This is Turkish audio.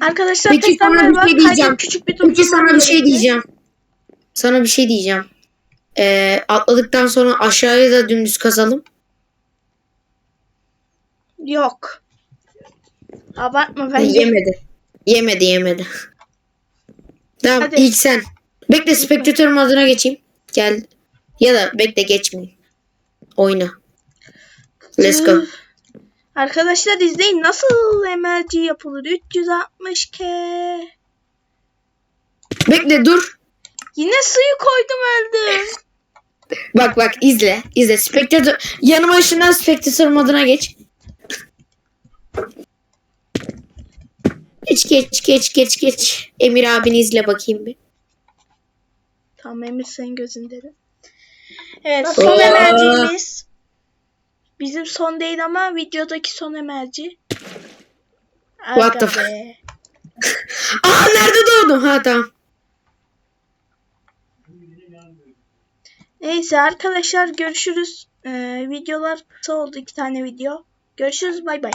Arkadaşlar Peki tekrar sana bir şey diyeceğim. Küçük bir Peki sana bir şey diyeceğim. Sana bir şey diyeceğim. Ee, atladıktan sonra aşağıya da dümdüz kazalım. Yok. Abartma bence. Yemedi. Yemedi yemedi. Tamam Hadi. ilk sen. Bekle spektatörüm adına geçeyim. Gel. Ya da bekle geçmeyeyim. Oyna. Let's go. Arkadaşlar izleyin nasıl MLG yapılır. 360 k. Bekle dur. Yine suyu koydum öldüm. Bak bak izle. izle. Spektatör. Yanıma ışından spektatörüm adına geç. Geç geç geç geç geç. Emir abini izle bakayım bir. tamam Emir senin gözünde de. Evet son. MLG'miz. Bizim son değil ama videodaki son MLG. What the fuck? Aa nerede doğdum? Ha tamam. Neyse arkadaşlar görüşürüz. Ee, videolar kısa oldu iki tane video. Görüşürüz bay bay.